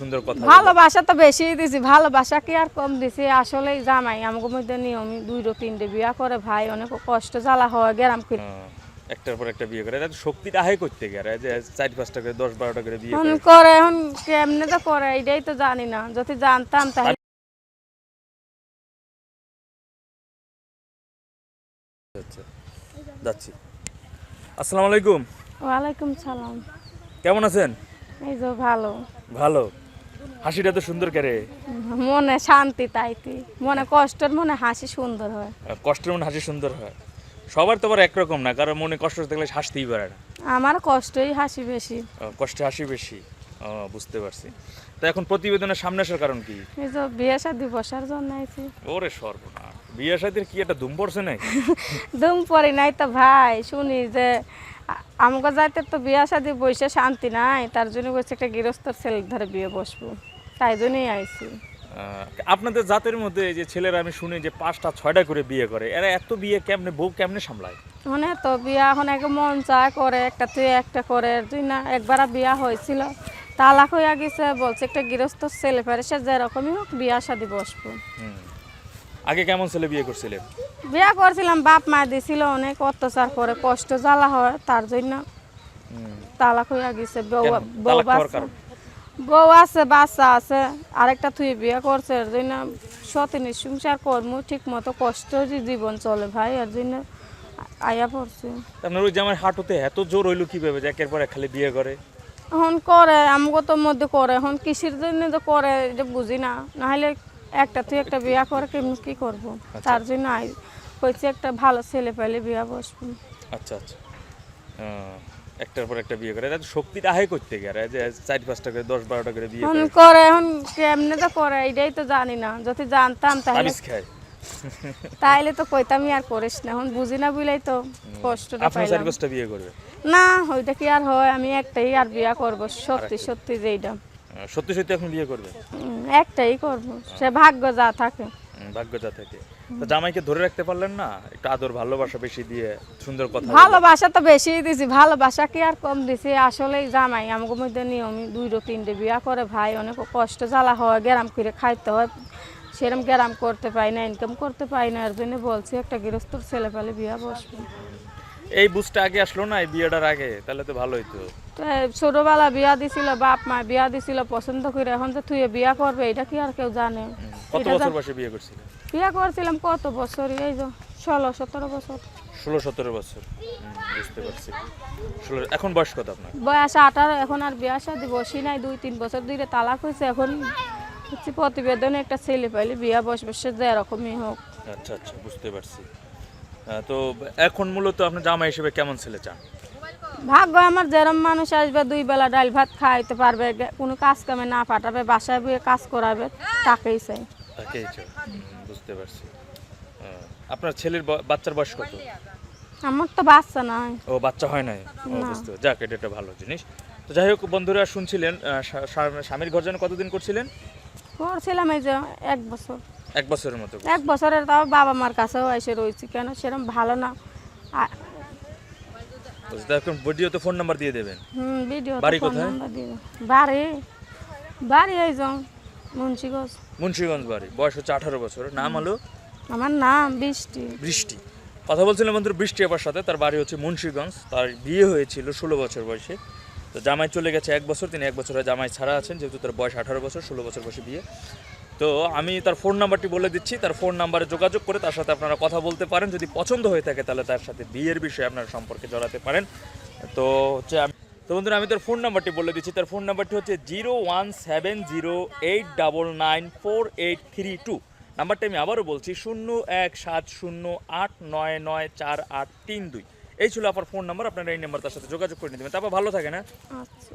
সুন্দর কথা ভালোবাসা তো বেশি দিছি ভালোবাসা কি আর কম দিছি? আসলে জামাই আমাকে মধ্যে নিয়মি দুইটো তিনটে বিয়া করে ভাই অনেক কষ্ট জ্বালা হয় গ্রাম করে হ্যাঁ, একটার পর একটা বিয়ে করে। এটা তো শক্তিটা আহে করতে গেলে যে চার পাঁচটা করে দশ বারোটা করে বিয়ে করে। এখন কেমনে তো করে এটাই তো জানি না। যদি জানতাম তাহলে আচ্ছা যাচ্ছি। আসসালামু আলাইকুম। ওয়ালাইকুম সালাম। কেমন আছেন? এই যে ভালো। ভালো। হাসিটা তো সুন্দর করে মনে শান্তি তাইতি মনে কষ্টের মনে হাসি সুন্দর হয়। কষ্টের মনে হাসি সুন্দর হয়। সবার তো আবার একরকম না কারণ মনে কষ্ট থাকলে হাসতেই পারে না। আমার কষ্টই হাসি বেশি। কষ্টে হাসি বেশি। বুঝতে পারছি। তো এখন প্রতিবেদনের সামনে আসার কারণ কি? এই যে বিয়ে শাদি বসার জন্য আইছি। ওরে সর্বনাশ। বিয়ে সাথে কি একটা ধুম পড়ছে নাই দুম পরি নাই তো ভাই শুনি যে আমাকে যাইতে তো বিয়া শাদি বসে শান্তি নাই তার জন্য বলছে একটা গৃহস্থর ছেলে ধরে বিয়ে বসবো। তাই জন্যই আইছি। আপনাদের জাতের মধ্যে এই যে ছেলেরা আমি শুনি যে পাঁচটা ছয়টা করে বিয়ে করে এরা এত বিয়ে কেমনে বউ কেমনে সামলায়? মানে তো বিয়া এখন এক মন চায় করে একটা তুই একটা করে তুই না একবার বিয়া হয়েছিল তালাক হয়ে গেছে বলছে একটা গৃহস্থ ছেলে পারে সে যেরকমই হোক বিয়া শাদি বসবো। আগে কেমন ছেলে বিয়ে করছিলেন বিয়া করছিলাম বাপ মা দিছিল অনেক অত্যাচার করে কষ্ট জ্বালা হয় তার জন্য। তালাক হইয়া গেছে বউ কেন? বউ আছে বাচ্চা আছে আরেকটা তুই বিয়ে করছে এর জন্য সতিনী সংসার কর্ম ঠিক মতো কষ্ট জীবন চলে ভাই এর জন্য আয়া পড়ছে। আপনার ওই জামাই হাঁটুতে এত জোর হইল কীভাবে যে একের পর এক খালি বিয়ে করে? এখন করে আমাকে তো মধ্যে করে এখন কৃষির জন্য তো করে এটা বুঝি না। নাহলে একটা তুই একটা বিয়া করে কেমন কি করব? তার জন্য আই কইছি একটা ভালো ছেলে পাইলে বিয়া বসবো। আচ্ছা আচ্ছা। একটার পর একটা বিয়ে করে এটা তো শক্তিটা আহে করতে গেলে যে চার পাঁচটা করে দশ বারোটা করে বিয়ে এখন করে। করে এখন কেমনে তো করে এটাই তো জানি না। যদি জানতাম তাহলে তাইলে তো কইতামই আর করিস না। এখন বুঝি না বুঝলেই তো কষ্টটা আপনার চার পাঁচটা বিয়ে করবে না ওইটা কি আর হয়? আমি একটাই আর বিয়া করব। সত্যি সত্যি যেইটা। সত্যি সত্যি এখন বিয়ে করবে? একটাই করব। সে ভাগ্য যা থাকে। ভাগ্য যা থেকে। তো জামাইকে ধরে রাখতে পারলেন না? একটু আদর ভালোবাসা বেশি দিয়ে সুন্দর কথা ভালোবাসা তো বেশি দিছি ভালোবাসা কি আর কম দিছি? আসলে জামাই আমাকে মধ্যে নিয়মি দুইটো তিনটে বিয়া করে ভাই অনেক কষ্ট জ্বালা হয় গ্যারাম করে খাইতে হয়। সেরকম গ্যারাম করতে পাই না ইনকাম করতে পাই না এর জন্য বলছি একটা গৃহস্থর ছেলে পেলে বিয়া বসবো। এই বুঝটা আগে আসলো না এই বিয়েটার আগে তাহলে তো ভালোই তো তো ছোটবেলা বিয়া দিছিল বাপ মা বিয়া দিছিল পছন্দ করে এখন যে তুই বিয়া করবে এটা কি আর কেউ জানে? কত বছর বয়সে বিয়ে করছিলেন বিয়া করছিলাম কত বছর এই যে ষোলো সতেরো বছর। ষোলো সতেরো বছর। বুঝতে পারছি। ষোলো এখন বয়স কত আপনার? বয়স আঠারো এখন আর বিয়া শাদি বসি নাই দুই তিন বছর ধরে তালাক হয়েছে এখন হচ্ছে প্রতিবেদনে একটা ছেলে পাইলে বিয়া বসবে সে যে এরকমই হোক। আচ্ছা আচ্ছা বুঝতে পারছি। তো এখন মূলত আপনি জামাই হিসেবে কেমন ছেলে চান? ভাগ্য আমার যেরম মানুষ আসবে দুই বেলা ডাল ভাত খাইতে পারবে কোনো কাজ কামে না পাঠাবে বাসায় বয়ে কাজ করাবে তাকেই চাই। তাকেই চাই। বুঝতে পারছি। আপনার ছেলের বাচ্চার বয়স কত? আমার তো বাচ্চা নাই। ও বাচ্চা হয় নাই? বুঝতে যাক এটা একটা ভালো জিনিস। তো যাই হোক বন্ধুরা শুনছিলেন স্বামীর ঘর যেন কতদিন করছিলেন? করছিলাম এই যে এক বছর। এক বছরের মতো এক বছরের তাও বাবা মার কাছেও এসে রয়েছি কেন সেরকম ভালো না। বুঝতে এখন ভিডিওতে ফোন নাম্বার দিয়ে দেবেন? হুম ভিডিও বাড়ি কোথায়? বাড়ি বাড়ি এই যে মুন্সিগঞ্জ। মুন্সিগঞ্জ বাড়ি বয়স হচ্ছে আঠারো বছর নাম হলো? আমার নাম বৃষ্টি। বৃষ্টি। কথা বলছিলাম বন্ধু বৃষ্টি আবার সাথে তার বাড়ি হচ্ছে মুন্সিগঞ্জ তার বিয়ে হয়েছিল ষোলো বছর বয়সে। তো জামাই চলে গেছে এক বছর তিনি এক বছরের জামাই ছাড়া আছেন যেহেতু তার বয়স আঠারো বছর ষোলো বছর বয়সে বিয়ে। তো আমি তার ফোন নাম্বারটি বলে দিচ্ছি। তার ফোন নাম্বারে যোগাযোগ করে তার সাথে আপনারা কথা বলতে পারেন। যদি পছন্দ হয়ে থাকে তাহলে তার সাথে বিয়ের বিষয়ে আপনারা সম্পর্কে জড়াতে পারেন। তো হচ্ছে আমি তো বন্ধুরা, আমি তার ফোন নাম্বারটি বলে দিচ্ছি। তার ফোন নাম্বারটি হচ্ছে zero one seven zero eight double nine four eight three two নাম্বারটি আমি আবারও বলছি, শূন্য এক সাত শূন্য আট নয় নয় চার আট তিন দুই। এই ছিল আপনার ফোন নাম্বার আপনারা এই নাম্বার তার সাথে যোগাযোগ করে নিতে তারপর ভালো থাকে না আচ্ছা।